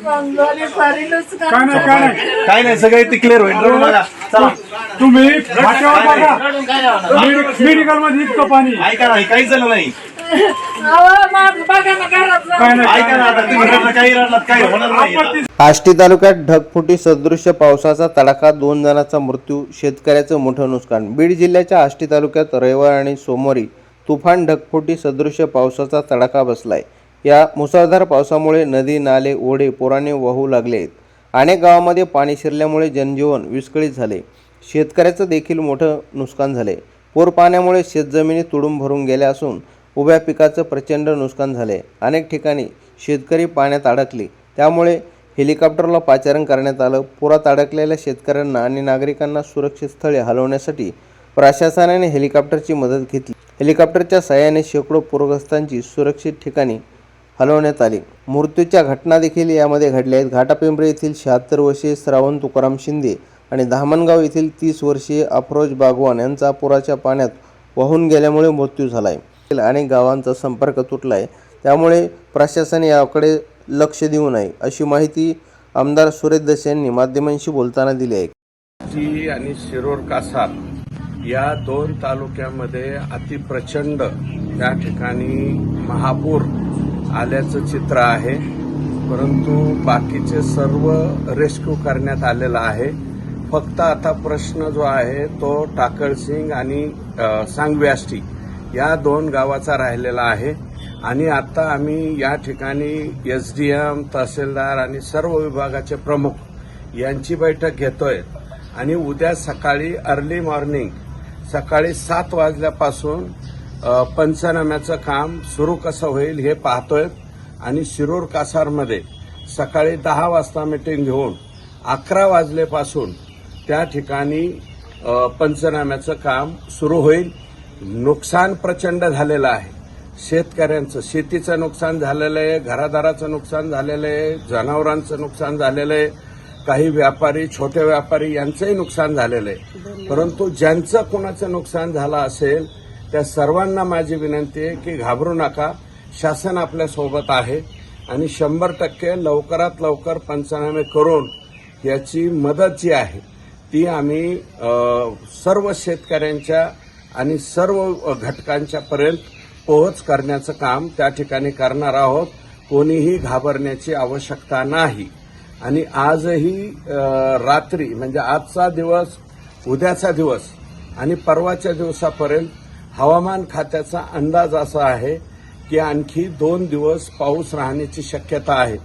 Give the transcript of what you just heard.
काय नाही काय नाही. काय नाही सगळे ते क्लिअर होईल. रडू नका. चला. तुम्ही बघा मेडिकलमध्ये इतकं पाणी. ऐका नाही काहीच झालं नाही. अहो, माझं बघा ना घरातलं काय नाही ऐका ना आता तुम्ही रडला काही रडलात काही होणार नाही आपत्ती आष्टी तालुक्यात ढगफुटी सदृश्य पावसाचा तडाखा दोन जणांचा मृत्यू शेतकऱ्याचं मोठं नुकसान. बीड जिल्ह्याच्या आष्टी तालुक्यात रविवार आणि सोमवारी तुफान ढगफुटी सदृश्य पावसाचा तडाखा बसलाय. या मुसळधार पावसामुळे नदी नाले ओढे पुराने वाहू लागले. आहेत अनेक गावामध्ये पाणी शिरल्यामुळे जनजीवन विस्कळीत झाले. शेतकऱ्याचं देखील मोठं नुकसान झाले. पूर पाण्यामुळे शेतजमिनी तुडून भरून गेल्या असून उभ्या पिकाचं प्रचंड नुकसान झाले. अनेक ठिकाणी शेतकरी पाण्यात अडकले. त्यामुळे हेलिकॉप्टरला पाचारण करण्यात आलं. पुरात अडकलेल्या शेतकऱ्यांना आणि नागरिकांना सुरक्षित स्थळी हलवण्यासाठी प्रशासनाने हेलिकॉप्टरची मदत घेतली. हेलिकॉप्टरच्या सहाय्याने शेकडो पूरग्रस्तांची सुरक्षित ठिकाणी हलवण्यात आली. मृत्यूच्या घटना देखील यामध्ये घडल्या आहेत. घाटापिंपरी येथील शहात्तर वर्षीय श्रावण तुकाराम शिंदे आणि धामणगाव येथील तीस वर्षीय अफरोज बागवान यांचा पुराच्या पाण्यात वाहून गेल्यामुळे मृत्यू झाला आहे अनेक गावांचा संपर्क तुटला आहे त्यामुळे प्रशासन याकडे लक्ष देऊ नये अशी माहिती आमदार सुरेश दस यांनी माध्यमांशी बोलताना दिली आहे. आणि शिरोर कासार या दोन तालुक्यामध्ये अतिप्रचंड त्या ठिकाणी महापूर आल्याचं चित्र आहे. परंतु बाकीचे सर्व रेस्क्यू करण्यात आलेलं आहे. फक्त आता प्रश्न जो आहे तो टाकळसिंग आणि सांगव्यास्टी सांगव्याष्टी या दोन गावाचा राहिलेला आहे. आणि आता आम्ही या ठिकाणी एस डी एम तहसीलदार आणि सर्व विभागाचे प्रमुख यांची बैठक घेतोय. आणि उद्या सकाळी अर्ली मॉर्निंग सकाळी सात वाजल्यापासून पंचनाम्याचं काम सुरू कसं होईल हे पाहतोय. आणि शिरूर कासारमध्ये सकाळी दहा वाजता मिटिंग घेऊन अकरा वाजल्यापासून त्या ठिकाणी पंचनाम्याचं काम सुरू होईल. नुकसान प्रचंड झालेलं आहे. शेतकऱ्यांचं शेतीचं नुकसान झालेलं आहे घरादाराचं नुकसान झालेलं आहे जनावरांचं नुकसान झालेलं आहे. काही व्यापारी छोटे व्यापारी यांचंही नुकसान झालेलं आहे. परंतु ज्यांचं कोणाचं नुकसान झालं असेल त्या सर्वांना माझी विनंती आहे की घाबरू नका. शासन आपल्यासोबत आहे आणि शंभर टक्के लवकरात लवकर पंचनामे करून याची मदत जी आहे ती आम्ही सर्व शेतकऱ्यांच्या आणि सर्व घटकांच्या पर्यंत पोहोच करण्याचं काम त्या ठिकाणी करणार आहोत. कोणीही घाबरण्याची आवश्यकता नाही. आणि आजही रात्री म्हणजे आजचा दिवस उद्याचा दिवस आणि परवाच्या दिवसापर्यंत हवामान खात्याचा अंदाज असा आहे की आणखी दोन दिवस पाऊस राहण्याची शक्यता आहे.